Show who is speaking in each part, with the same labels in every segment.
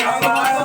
Speaker 1: కాడికి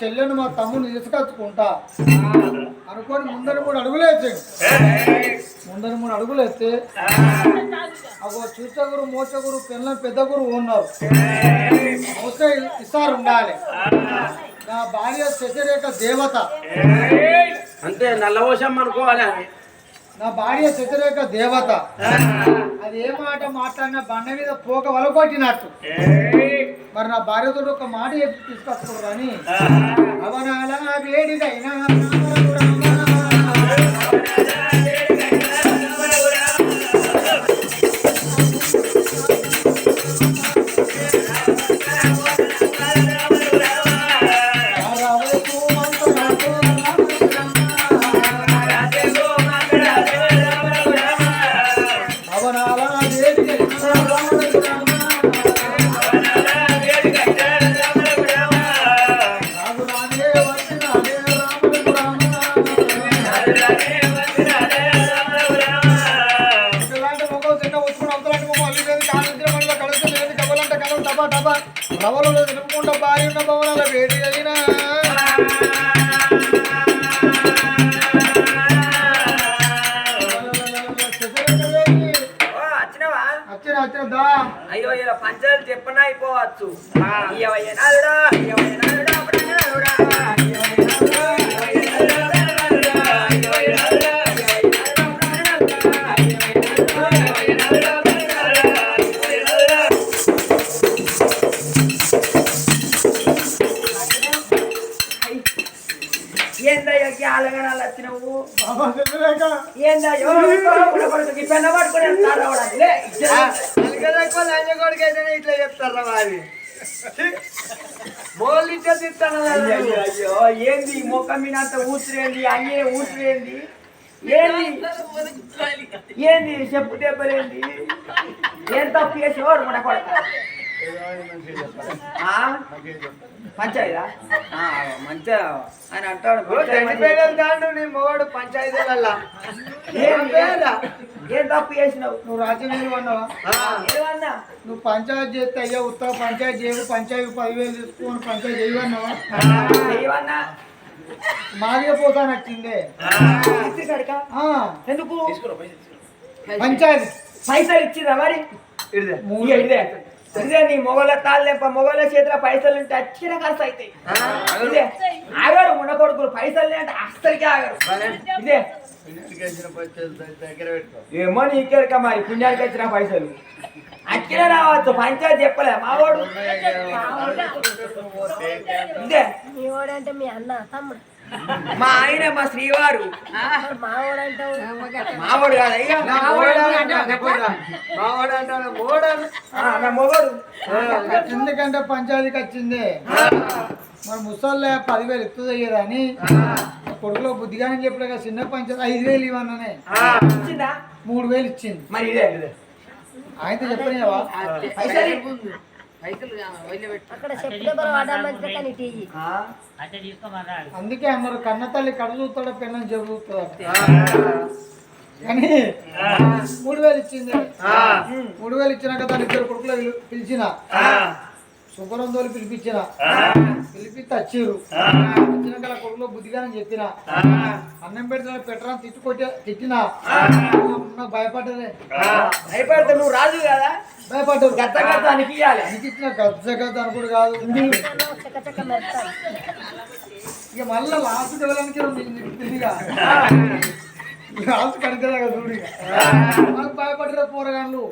Speaker 1: చెల్లెను మా తమ్ముని తీసుకొచ్చుకుంటా. అనుకొని ముందర మూడు అడుగులు వేసాడు ముందర మూడు అడుగులు వేస్తే అగో చూచగురు మోచగురు పిల్లలు పెద్ద గురు ఉన్నారు. మోస ఇసారు ఉండాలి నా భార్య శశరేఖ దేవత.
Speaker 2: అంతే నల్లవోషం అనుకోవాలి
Speaker 1: నా భార్య శశరేఖ దేవత. అది ఏ మాట మాట్లాడినా బండ మీద పోక వలకొట్టినట్టు మరి నా భార్యతో ఒక మాట చెప్పి తీసుకొచ్చుకోరు కానీ అవనాల వేడిదైనా టపా రవలలో తిరుపుకుంటా భార్య ఉన్న భవనాల వేడి అయినా.
Speaker 2: ఓ, వచ్చినవా
Speaker 1: వచ్చిన వచ్చిన దా.
Speaker 2: అయ్యో ఇలా పంచాయతీ చెప్పనా అయిపోవచ్చు. ఇయ్యవయ్య నాలుడా,
Speaker 1: ఇట్లా చెప్తారా మరి?
Speaker 2: అయ్యో అయ్యో ఏంది? ముఖం మీద అంత ఊసిరేంది? అయ్యే ఊసిరేంది? ఏంది? ఏంది? చెప్పు దెబ్బలేంది? ఏం తప్పు చేసేవాడు మన కొడక ఆ? పంచాయదా ఆ, మంచిగా అని అంటాడు పంచాయతీ
Speaker 1: దాండు నీ మొగాడు పంచాయతీలల్లా?
Speaker 2: ఏం తప్పు చేసినావు?
Speaker 1: నువ్వు రాజ్యం అన్నావా
Speaker 2: ఏమన్నా
Speaker 1: నువ్వు పంచాయతీ చేస్తే అయ్యా ఉత్తర పంచాయతీ చేయవు పంచాయతీ పదివేలు తీసుకొని పంచాయతీ చేయవన్నావా
Speaker 2: ఏమన్నా?
Speaker 1: మాదిగా పోతానట్టిందే.
Speaker 2: ఎందుకు?
Speaker 1: పంచాయతీ.
Speaker 2: పైసలు ఇచ్చిరా మరి? ఇదే ఇదే ఇదే నీ మొగల తాళ్ళెంప మొగల చేతిలో పైసలు ఉంటే అచ్చిన ఖర్చు అవుతాయి. ఇదే ఆగారు ఉన్న కొడుకులు పైసలు అంటే అస్సలకి ఆగారు. ఇదే. ఏమో నీకేరక మరి పుణ్యానికి వచ్చిన పైసలు. అచ్చిన రావచ్చు పంచాయతీ చెప్పలే మావాడు ఇదే.
Speaker 3: మీ వాడంటే మీ అన్న తమ్ముడు.
Speaker 2: మా ఆయన మా శ్రీవారు. మావాడు కాదయ్యా. మొగడు
Speaker 1: ఎందుకంటే పంచాయతీకి వచ్చింది? మరి ముసళ్ళ పదివేలు ఎత్తు అయ్యేదని కొడుకులో బుద్ధిగానే చెప్పలే కదా చిన్న పంచాయతీ ఐదు వేలు ఇవ్వననే. మూడు వేలు ఇచ్చింది.
Speaker 2: మరి ఇదే.
Speaker 1: ఆయనతో చెప్పనివా అందుకే అన్నారు కన్న తల్లి కడ చూస్తాడో పిల్లని చెబుతాడు కానీ మూడు వేలు ఇచ్చింది. మూడు వేలు ఇచ్చినాక తన ఇద్దరు కొడుకులు పిలు- పిలిచిన శుభ్రం తోలి పిలిపించిన పిలిపిస్తే వచ్చిర్రు వచ్చినాక వాళ్ళ కొడుకులో బుద్ధిగానే చెప్పిన అన్నం పెడితే పెట్టరా తిట్టు కొట్టే తిట్టినా. భయపడ్డదే.
Speaker 2: భయపడితే నువ్వు రాజు కదా?
Speaker 1: భయపడ్డారు
Speaker 2: గద్ద గద్ద అనికి
Speaker 1: ఇచ్చిన గజ్జ గజ్జ అనుకుడు కాదు. ఇక మళ్ళీ లాస్ట్ డెవలనికి చూడు. వాళ్ళు భయపడరా పోరగాళ్ళు.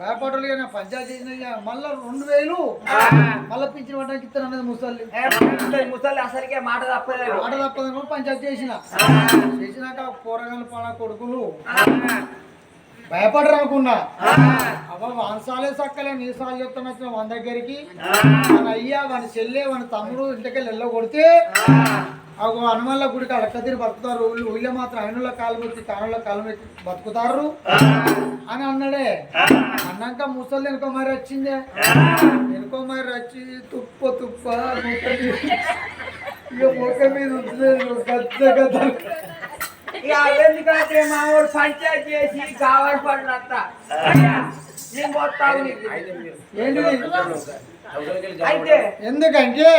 Speaker 1: భయపడరు ఇక నా పంచాయతీ చేసిన మళ్ళా రెండు వేలు. మళ్ళా పట్టడానికి ఇస్తాను
Speaker 2: అసలుకే మాట తప్పలేదు.
Speaker 1: ఆట తప్పదని పంచాయతీ చేసిన. చేసినాక పోరగాళ్ళు పాడ కొడుకులు. భయపడరు అనుకున్నా. అవ్వ వాన్సాలే సక్కలే నీ సార్లు చెప్తాను వచ్చిన మన దగ్గరికి. మన అయ్యా వాని చెల్లె వాని తమ్ముడు ఇంటికెళ్ళి వెళ్ళ కొడితే ఆ హనుమల్ల గుడికి అడక్క తిరిగి బతుకుతారు. వీళ్ళు ఊళ్ళో మాత్రం అయినలో కాలం పెట్టి కానుల కాలం పెట్టి బతుకుతారు. అని అన్నాడే. అన్నాక ముసలి వెనుక మరి వచ్చిందే. వెనుక మరి వచ్చి తుప్ప తుప్ప ముఖ మీద- ఇక ముఖ మీద ఉంటుంది గద్ద గద్ద
Speaker 2: ఇక ఎందుకంటే మా వాడు పంచాయతీ చేసి కావాలి పడినంత నేను పోతావు అయితే
Speaker 1: ఎందుకంటే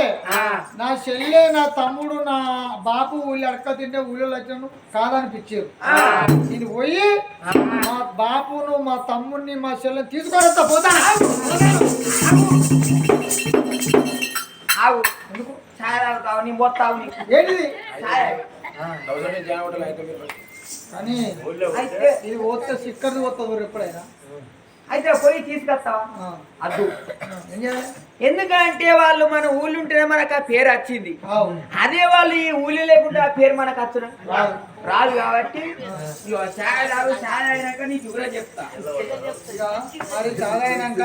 Speaker 1: నా చెల్లె నా తమ్ముడు నా బాపు ఊళ్ళో అడక తింటే ఊళ్ళో వచ్చాను కాదనిపించారు. నేను పోయి మా బాపును మా తమ్ముడిని మా చెల్లెని తీసుకొని పోతా.
Speaker 2: నేను పోతావు
Speaker 1: ఏంటిది. కానీ
Speaker 2: అయితే
Speaker 1: ఇది పోతే సిక్కర్ది పోతుంది ఎప్పుడైనా?
Speaker 2: అయితే పోయి తీసుకొస్తావా? అద్దు. ఎందుకంటే వాళ్ళు మన ఊళ్ళు ఉంటేనే మనకు ఆ పేరు వచ్చింది. అదే వాళ్ళు ఈ ఊళ్ళు లేకుంటే ఆ పేరు మనకు వచ్చునా?
Speaker 1: రాదు.
Speaker 2: కాబట్టి ఇగో చాయ్ తాగు చాయ్ అయినాక నీకు కూడా చెప్తా.
Speaker 1: ఇక మరి చాలా అయినాక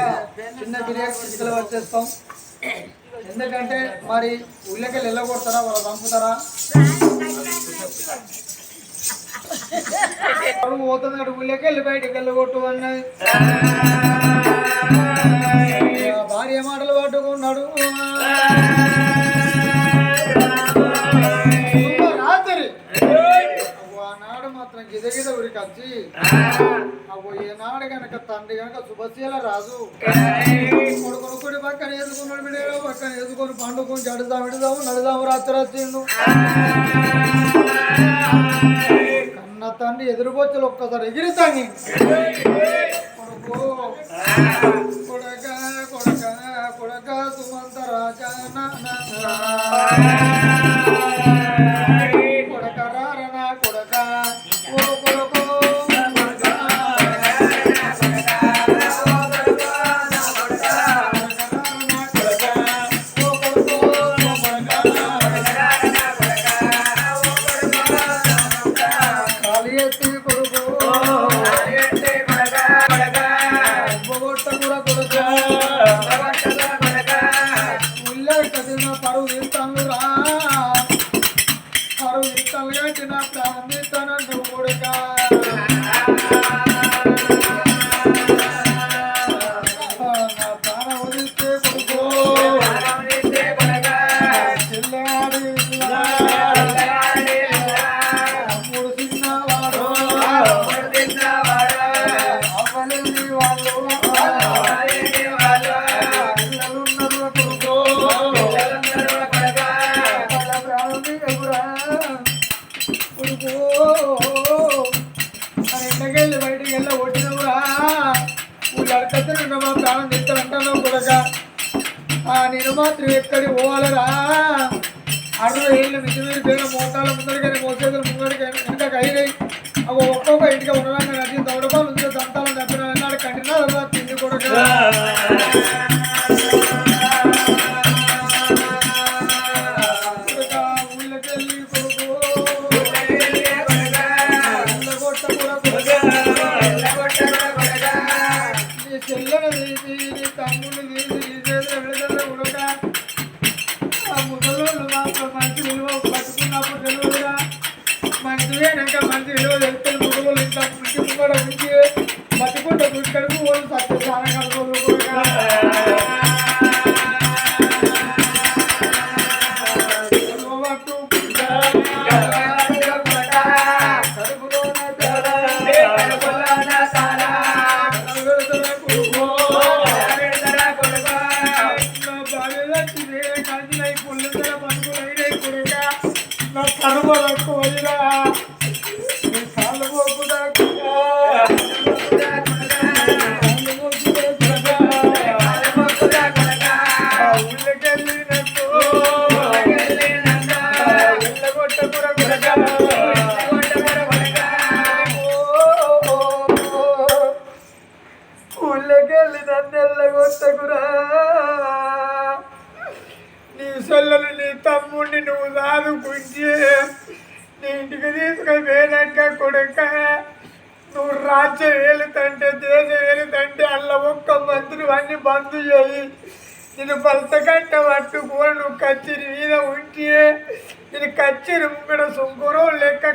Speaker 1: చిన్న బిర్యానీ తీసుకెళ్ళి వచ్చేస్తాం. ఎందుకంటే మరి ఊళ్ళకి వెళ్ళగొడతారా? వాళ్ళు చంపుతారా? అక్కడ ఊళ్ళకి వెళ్ళి బయటికి వెళ్ళగొట్టు అన్నది భార్య మాటలు పట్టుకున్నాడు. గిదగిద ఊరికి వచ్చి అవ్వ ఏనాడు గనక తండ్రి గనక శుభశీల రాజు. కొడుకును కొడి పక్కన ఎదుకున్నాడు బిడ్డ పక్కన ఎదుకొని పండుకొని జడుదాం విడుదాము నడుదాము రాత్రి వచ్చిండు కన్న తండ్రి ఎదురుబొచ్చులు ఒక్కసారి ఎగిరితాన్ని కొడుకు కొడక కొడక కొడక సుమంత రాజా కొడక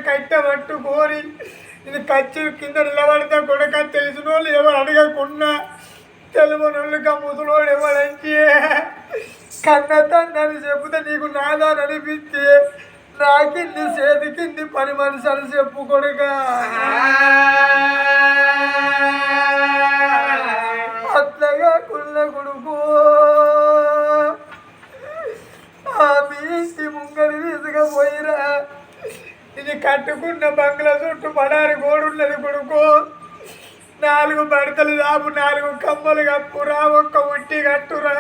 Speaker 1: లెక్క కోరి ఇది కచ్చి కింద నిలబడితే కొడక తెలిసిన వాళ్ళు ఎవరు అడగకుండా తెలుగునోళ్ళుగా ముసలోడు ఎవరంటే కన్నతందని చెబితే నీకు నాదాని అనిపిస్తే నాకింది చేతికింది పని మనిషి అని చెప్పు కొడుక. అట్లగా కుళ్ళ కొడుకు. ఆ మీ ఇంటి ముంగడి తీసుకపోయిరా ఇది కట్టుకున్న బంగ్లా చుట్టూ పడారి గోడున్నది కొడుకు. నాలుగు బడతలు రాపు నాలుగు కమ్మలు కప్పురా ఒక్క ఉట్టి కట్టురా.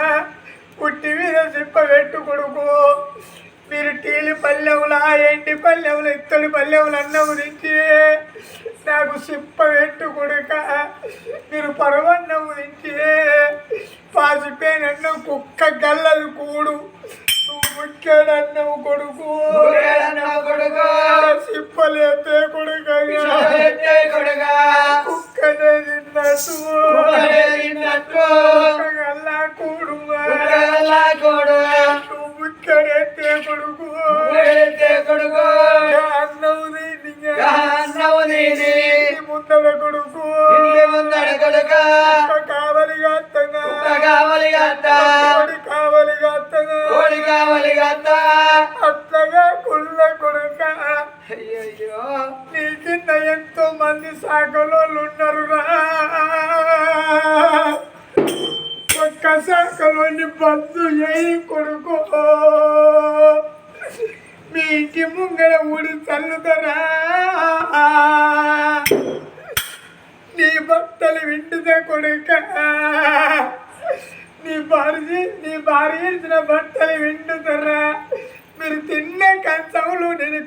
Speaker 1: ఉట్టి మీద సిప్ప పెట్టు కొడుకు. మీరు టీలి పల్లెములా ఎండి పల్లెవులు ఇత్తడి పల్లెవుల అన్నం గురించి నాకు సిప్ప పెట్టు కొడుక. మీరు పరవన్నము గురించి పాసిపోయినన్నం కుక్క గల్లది కూడు. నువ్వు ముక్కాడన్నవు కొడుకు. సిప్పలేతే కొడుక. కుక్కనే తిన్నట్టు. కుక్కగల్లా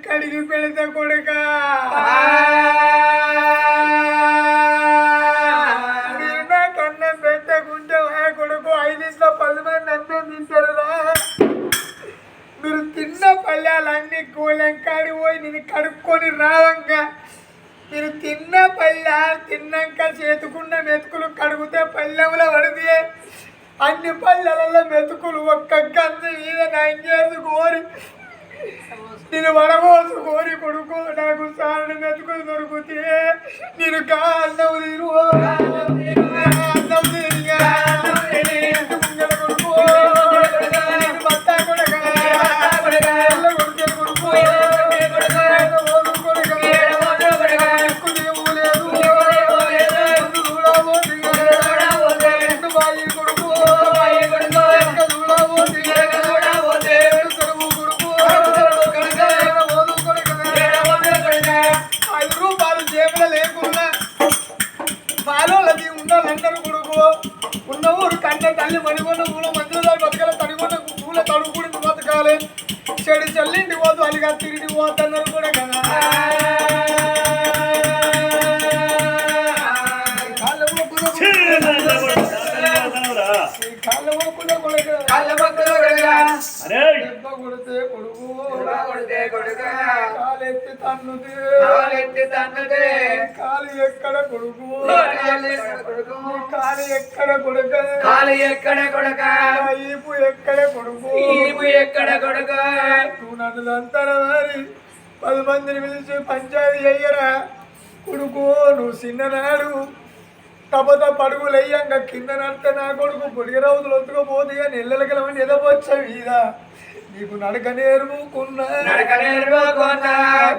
Speaker 1: కడిగి పెడతా కొడుక. మీరు నా కన్నం పెట్టకుంటే కొడుకు ఐదింట్లో పది మంది అన్నం తింటారురా. మీరు తిన్న పల్లెలన్నీ కూలంకాడి పోయి నేను కడుక్కొని రావంగా. మీరు తిన్న పళ్ళ తిన్నాక చేతుకున్న మెతుకులు కడుగుతే పళ్ళెంలో పడితే అన్ని పల్లెలలో మెతుకులు ఒక్క గంజి మీద నంగేసి కోరి నేను వడబోసు కోరి కొడుకు నాకు సారుడు మెతుకులు దొరికితే నేను కాళ్ళ అన్నం తిరు అన్నం తిరిగా వారి పది మందిని పిలిచి పంచాయతీ అయ్యరా కొడుకు నువ్వు చిన్ననాడు. తపత పడుగులు అయ్యాక కింద నడితే నా కొడుకు పొడిగ రౌతులు ఒత్తుకపోతే నెల్లలకలమని ఎదవచ్చా మీద నీకు నడక నేర్పుకున్నా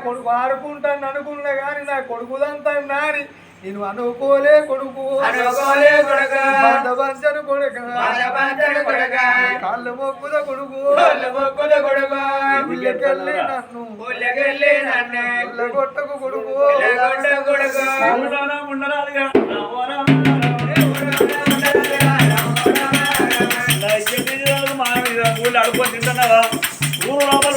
Speaker 1: కొడుకు ఆడుకుంటాను అనుకున్నా కానీ నా కొడుకుదంతా నాని. నేను అనుకోలే కొడుకు
Speaker 2: అనుకోలే కొడుక.
Speaker 1: బంధవంచను కొడుక.
Speaker 2: బాధపడ్డాడు కొడక.
Speaker 1: కాళ్ళు మొక్కుద కొడుకు.
Speaker 2: కాళ్ళు మొక్కుద కొడుక.
Speaker 1: ఊళ్ళకెళ్ళి నన్ను.
Speaker 2: ఊళ్ళకెళ్ళి నన్ను.
Speaker 1: కొట్టకు కొడుకు.
Speaker 2: ఎల్లగొండ కొడుక.
Speaker 4: ఉండరా మీద ఊళ్ళో తింటున్నావా? ఊరు లోపల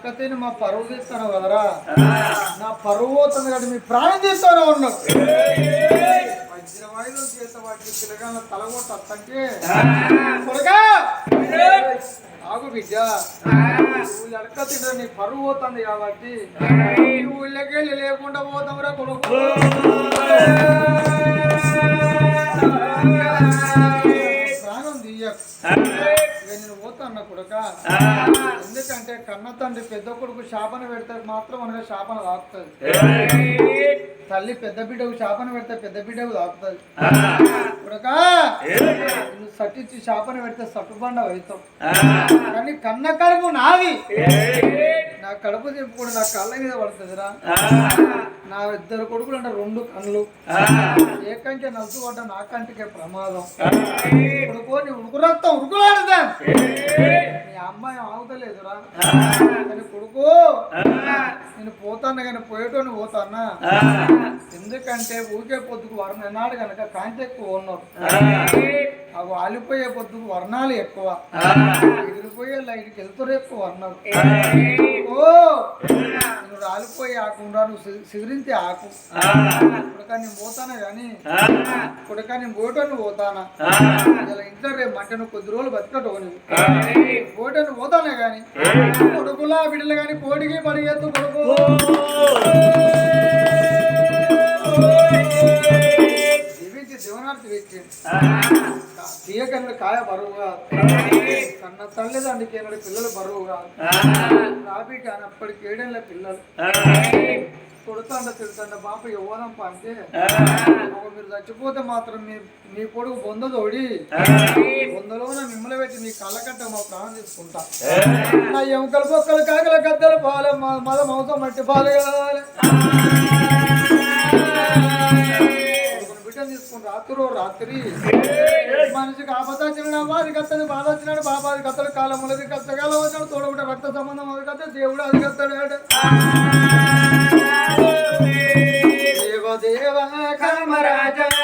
Speaker 1: అడకతేనే మా పరువు తీస్తాను కదరా? నా పరువు పోతుంది కదా మీ ప్రాణం తీస్తూనే ఉన్నాడు చేత వాటికి పిల్లగాళ్ళ కొడుకా! ఆగు బిడ్డ. నువ్వు తింటే నీ పరువు పోతుంది కాబట్టి నువ్వు ఊళ్ళకెళ్ళి లేకుండా పోతావురా కొడుకు. ప్రాణం తీయకు. ఇక నేను పోతాను కొడుక ఎందుకంటే కన్న తండ్రి పెద్ద కొడుకు శాపన పెడితే మాత్రం మనకి శాపన తాకుతుంది తల్లి పెద్ద బిడ్డకు శాపన పెడితే పెద్ద బిడ్డకు తాకుతుంది కొడుక నువ్వు సట్టించి శాపన పెడితే సట్టుబండ అవుతావు. కానీ కన్న కడుపు నాది. నా కడుపు చెప్పుకోడు నా కళ్ళ మీద పడుతుందిరా. నా ఇద్దరు కొడుకులు అంటే రెండు కళ్ళు. ఏ కంటే నలుసు పడ్డ నా కంటికే ప్రమాదం. కొడుకో నీ ఉడుకు రక్తం ఉడుకులాడదా నీ అమ్మాయి ఆగుతలేదురా. కొడుకు. నేను పోతాను కానీ పోయేటోని పోతానా ఎందుకంటే ఊకే పొద్దుకు వర్ణ ఎన్నాడు కనుక కాంతి ఎక్కువ ఉన్నారు అవి ఆలిపోయే పొద్దుకు వర్ణాలు ఎక్కువ. ఎగిరిపోయే లైట్కి వెళ్తురు ఎక్కువ వర్ణాలు. ఓ! నువ్వు రాలిపోయి ఆకుండా నువ్వు సి- సిగురించి ఆకు. కొడుక నేను పోతానా కానీ? కొడుక నేను పోటోని పోతానా? ఇలా ఇంట్లో రేపు మంట నువ్వు కొద్ది రోజులు బతకటో నువ్వు పోటోని పోతానే కానీ కొడుకులా బిడ్డలు కానీ కోడికి పడిగెత్తు కొడుకు. జీవించి జీవనార్థి వ్యక్తి కాయ బరువుగా కన్న తల్లిదండ్రికి ఏనాడు పిల్లలు బరువుగా. రాబీ కానప్పటికి ఏడేళ్ళ పిల్లలు. కొడుతాండ తిడుతాండ బాప యవ్వనం అంటే ఒక మీరు చచ్చిపోతే మాత్రం మీ మీ కొడుకు బొందదోడి బొందలోన మిమ్మల్ని పెట్టి మీ కళ్ళకట్ట మా ప్రాణం తీసుకుంటా. నా ఎముకలు బొక్కలు కాకల గద్దలు పాలే మద మౌసం మట్టి పాలు. కావాలి కొడుకుని బిడ్డ తీసుకుని రాత్రి రాత్రి. మనిషికి ఆపద వచ్చినాడు వారి కత్తది బాధ వచ్చినాడు బాబాది కత్తడు కాలం ఉన్నది కష్టకాలం వచ్చినాడు తోడబుట్ట రక్త సంబంధం అది కత్త దేవుడు అది కత్తాడు దేవ దేవ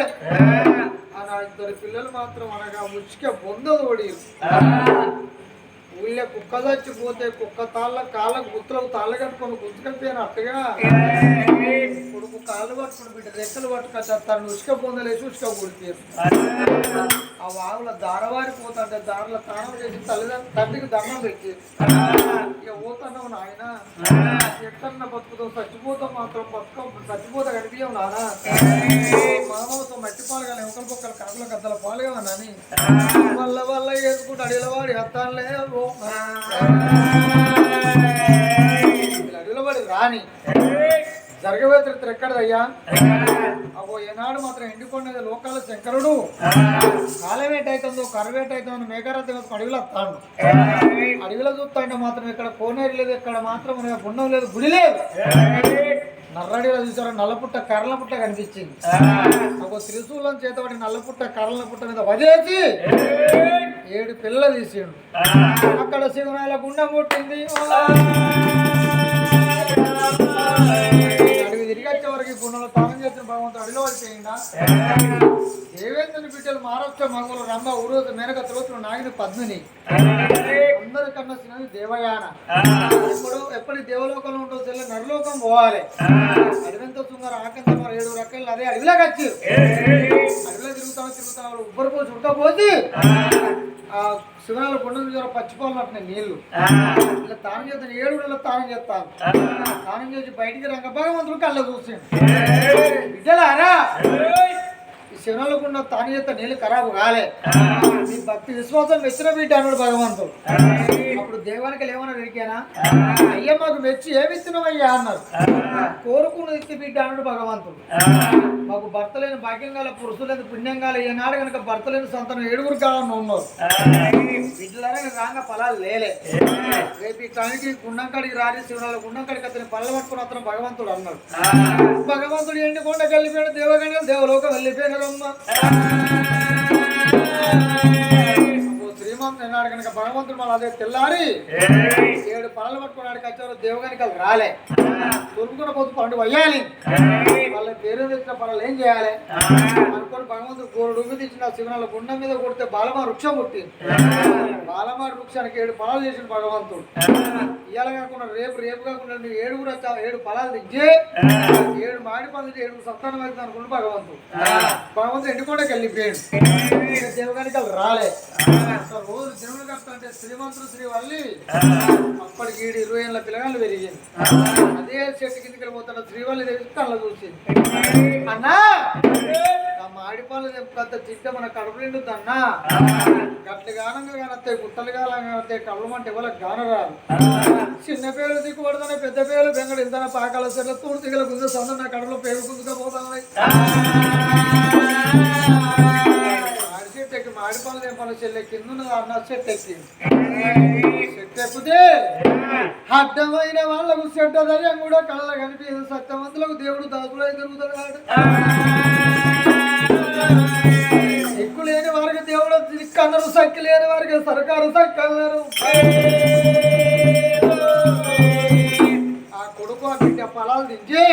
Speaker 1: చెల్లే ఇద్దరు పిల్లలు మాత్రం అనగా ముచ్చిక పొందదు ఒడి ఊళ్ళో కుక్క చచ్చిపోతే కుక్క తాళ్ళ కాళ్ళకు గుత్తులకు తాళ్ళ కట్టుకొని గుంతుకపోయిన అట్టగా కొడుకు కాళ్ళు పట్టుకుని బిడ్డ రెక్కలు పట్టుకొచ్చేస్తాను ఉసుక పొందలేసి ఉసుక కుడితే. ఆ వాగుల దారవారి పోతుంటే దారిలో తానం చేసి తల్లిదండ్రులు తండ్రికి దండం పెట్టి. ఇక పోతున్నావు నాయన. ఎట్టన్న బతుకుతావు చచ్చిపోతావు మాత్రం బతుక చచ్చిపోతా కనిపించవు నానా మానవతో మట్టి పాలగాలి ఒకరికొకరు పొక్కల కాకుల కద్దల పాలుగా నాని వల్ల వల్ల వేసుకుంటూ అడిగిన వాడి హత్తాలే అడిగిన రాని జరగవే చరిత్ర ఎక్కడదయ్యా అగో ఏనాడు మాత్రం ఎండికొండది లోకాల శంకరుడు కాలవేటైతుందో కరవేటైతుందో మేఘరాత అడవిలో వస్తాడు అడవిలో చూస్తాంటే మాత్రం ఇక్కడ కోనేరు లేదు ఇక్కడ మాత్రం గుండం లేదు గుడి లేదు నర్రడిలో చూసారా నల్లపుట్ట కర్రల పుట్ట కనిపించింది ఒక త్రిశూలం చేతబడి నల్లపుట్ట కర్రల పుట్ట మీద వదిలేసి ఏడు పిల్లలు తీసిండు. అక్కడ శివనాల గుండం పుట్టింది అడవి తిరిగి వచ్చే వరకు గుండంలో తానం చేసిన భగవంతుడు అడిలో పడిపోయిందా దేవేంద్రుని బిడ్డలు మహారాష్ట్ర మగలు రంభ ఉరోజు మేనక త్రోతులు నాగిని పద్మిని. అందరికన్నా చిన్నది దేవయాన. ఎప్పుడు ఎప్పటి దేవలోకంలో ఉంటుందో చెల్లె నరలోకం పోవాలి. అడవింత సుందర ఆకంత ఏడు రకాలు అదే అడవిలోకి వచ్చి అడవిలో తిరుగుతాను తిరుగుతాను ఉబ్బరు పోసి ఆ శివనాల కొండ మీద పచ్చిపోవాలంటున్నాయి నీళ్ళు. ఇలా తానం చేస్తాను ఏడు నెలలు తానం చేస్తాను. తానం చేసి బయటికి రంగ భగవంతుడు కళ్ళ చూసిండు. విద్యలారా ఈ శివనాలకున్న తాను చేత నీళ్ళు ఖరాబు కాలే. నీ భక్తి విశ్వాసం మెచ్చిన బిడ్డ అన్నాడు భగవంతుడు. అప్పుడు దేవానికి ఏమన్నా అడిగానా అయ్య మాకు మెచ్చి ఏమి ఇస్తున్నావయ్యా అన్నారు కోరుకున్నది ఇచ్చి బిడ్డ అన్నాడు భగవంతుడు. మాకు భర్త లేని భాగ్యం గల పురుషులు లేని పుణ్యం గల ఏనాడు కనుక భర్త లేని సంతానం ఏడుగురు కావాలని ఉన్నారు. బిడ్డలారా రాగా ఫలాలు లేలే. రేపు ఈ కాడికి రాని శివనాల గుండం కాడికి అతని పళ్ళ పట్టుకుని అతను భగవంతుడు అన్నాడు. భగవంతుడు ఎండి కొండకి వెళ్ళిపోయాడు దేవగణ్యం దేవలోకం వెళ్ళిపోయినారమ్మ ఎన్నాడు కనుక భగవంతుడు మళ్ళీ అదే తెల్లారి ఏడు పనులు పట్టుకున్నాడు వచ్చారు దేవగానికలు రాలే. తొలుకున్న పొద్దు పండు వయ్యాలి. వాళ్ళ పేరు తెచ్చిన పనులు ఏం చేయాలి? అనుకొని భగవంతుడు గోడు తెచ్చిన శివనాల గుండం మీద కొడితే బాలమ వృక్షం పుట్టింది. బాలమ వృక్షానికి ఏడు ఫలాలు చేసిన భగవంతుడు. ఇవాళ కాకుండా రేపు రేపు కాకుండా నువ్వు ఏడుగురు వచ్చా ఏడు ఫలాలు తెచ్చి ఏడు మాడి పందులు ఏడు సంతానం అవుతుంది అనుకుంటూ భగవంతుడు. భగవంతుడు ఎండికొండకి వెళ్ళిపోయాడు. దేవగానికలు రాలే. జనులు కడతా అంటే శ్రీమంతుడు శ్రీ వల్లి. అప్పటికి ఈడు ఇరవై ఏళ్ళ పిల్లగాళ్ళు పెరిగింది అదే చెట్టు కిందకి పోతాడు శ్రీవల్లి కళ్ళ చూసింది. అన్నా! మాడి పనులు పెద్ద చిట్ట మన కడుపు నిండుద్ది అన్నా. గట్లు గానంగా కానొస్తాయి గుట్టలు వస్తాయి కళ్ళు అంటే ఎవరికి గానరాదు చిన్న పేరు దిక్కుపడుతున్నాయి పెద్ద పేరు బెంగడు ఇంత పాకాల సెట్ల తూడు దిగల గుంజ సందు నా కడుపులో పేరు గుంజుగా చెట్టు ఎక్కి మాడి చెల్లె కింద అన్న చెట్టు ఎక్కింది చెట్టు ఎక్కితే అడ్డమైన వాళ్ళకు చెట్టు ధైర్యం కూడా కళ్ళ కనిపించదు. సత్యవంతులకు దేవుడు దాసులు ఎదురుగుతాడు సిక్కు లేని వారికి దేవుడు దిక్కు సక్కి లేని వారికి సర్కారు సక్కి ఆ కొడుకు ఆ బిడ్డ పొలాలు దించి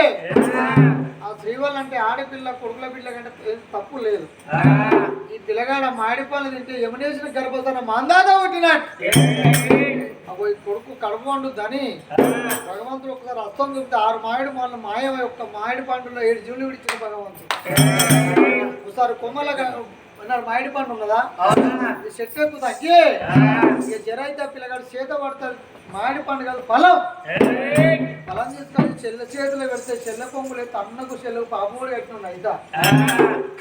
Speaker 1: శ్రీవల్ అంటే ఆడపిల్ల కొడుకుల బిడ్డ కంటే తప్పు లేదు. ఈ పిల్లగాడ మాడి పనులు తింటే యమునేసిన గర్భసన మందాద అగో ఈ కొడుకు కడుపు వండుద్దని భగవంతుడు ఒకసారి అర్థం చూపితే ఆరు మామిడి పండ్లు మాయమై ఒక్క మామిడి పండులో ఏడు జీవులు విడిచిన భగవంతుడు. ఒకసారి కొమ్మల అన్నారు మామిడి పండు ఉన్నదా? ఈ చెట్టు ఎక్కువ తగ్గి ఇక జరైతే పిల్లగాడు చేత పడతాడు మామిడి పండు కాదు ఫలం ఫలం తీసుకొని చెల్ల చేతిలో పెడితే చెల్ల పొంగులు తన్నకు చెల్లకు పాపముడు కట్టిన ఇదా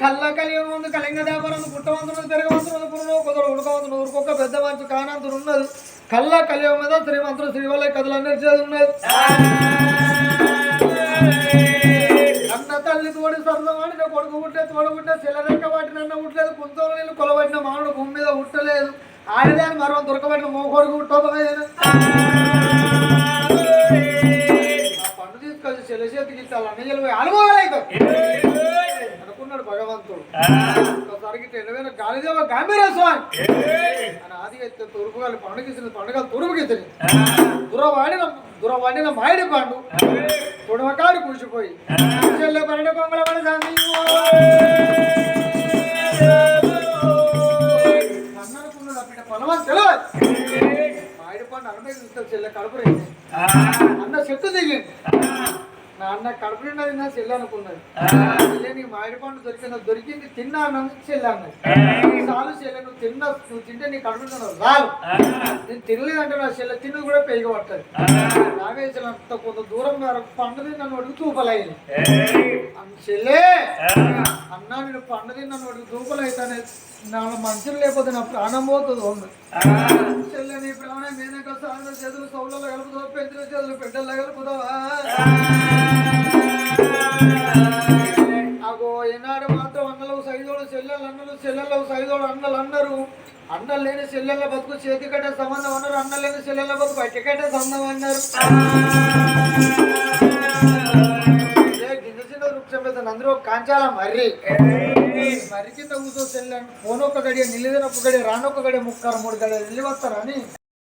Speaker 1: కళ్ళ కలిగి ఉంది కలింగ దేవరం పుట్టవంతుడు తిరగవంతుడు పురుడు కుదరు ఉడకవంతుడు ఊరుకొక పెద్ద మంచు కానంతుడు ఉన్నది. కళ్ళ కలియుగ మీద శ్రీమంతుడు శ్రీవల్ల కథలన్నీ చేసి ఉన్నది. అన్న తల్లి తోడి సరసమాడిన కొడుకు పుట్టే తోడు పుట్టే చెల్లరెక్క వాటిని అన్న పుట్టలేదు కుంతోలు నీళ్ళు కొలబడిన మామిడి భూమి మీద పుట్టలేదు. ఆడదాని మరో దొరకబడిన మోకొడుకు ఆ పండు తీసుకొచ్చి చెల్ల చేతికి ఇచ్చాలి అన్నయ్యలు పోయి అనుభవాలైతే అనుకున్నాడు భగవంతుడు. ఒకసారి గిట్ట ఎనవేన గాలిదేవ గాంభీర స్వామి. అని ఆది ఎత్తే తూర్పుగాలి పండుగ ఇచ్చిన పండుగ తూర్పుకి ఇచ్చింది దురవాడిన దురవాడిన మాయడి పండు. తొడవకాడు కూర్చిపోయి చెల్లె పన్నెండు కొంగల పడి పొలమని తెలియదు పండు చెల్లె కడుపు. అన్న చెట్టు దిగింది. నా అన్న కడుపు నిండా తిన్నా చెల్లి అనుకున్నది. చెల్లె నీ మామిడి పండు దొరికింది దొరికింది తిన్నా అన్నది చెల్లి అన్నది. చాలు చెల్లె నువ్వు తిన్నా నువ్వు తింటే నీ కడుపు నిండా రాలు నేను తినలేదంటే నా చెల్లె తిన్నది కూడా పెరిగి పట్టదు నాగేశ్వరం అంత కొంత దూరం వరకు పండు నన్ను అడుగు తూపలయ్యింది చెల్లె అన్న నేను పండు నన్ను అడుగు తూపలైతానే నా మనుషులు లేకపోతే నా ప్రాణం పోతుంది ఉంది చెల్లె నీ ప్రాణం నేనక సాగు చేతులు సౌలలో కలుపుతావు? పెద్దల చేతులు పెద్దల్లో కలుపుతావా? అగో ఈనాడు మాత్రం అన్నలు సైదోడు చెల్లెలు అన్నలు చెల్లెలు సైదోడు అన్నలు అన్నారు. అన్నలు లేని చెల్లెళ్ళ బతుకు చేతి కట్టే సంబంధం అన్నారు. అన్నలు లేని చెల్లెళ్ళ బతుకు బయట కట్టే సంబంధం అన్నారు. మీద అందరూ కాంచాల మర్రి. మర్రి కింద కూర్చో చెల్లెను ఫోన్ ఒక్క గడియ నిలిదిన ఒక్క గడియ రానొక్క గడియ ముక్కరు మూడు గడియ వెళ్ళి వస్తారని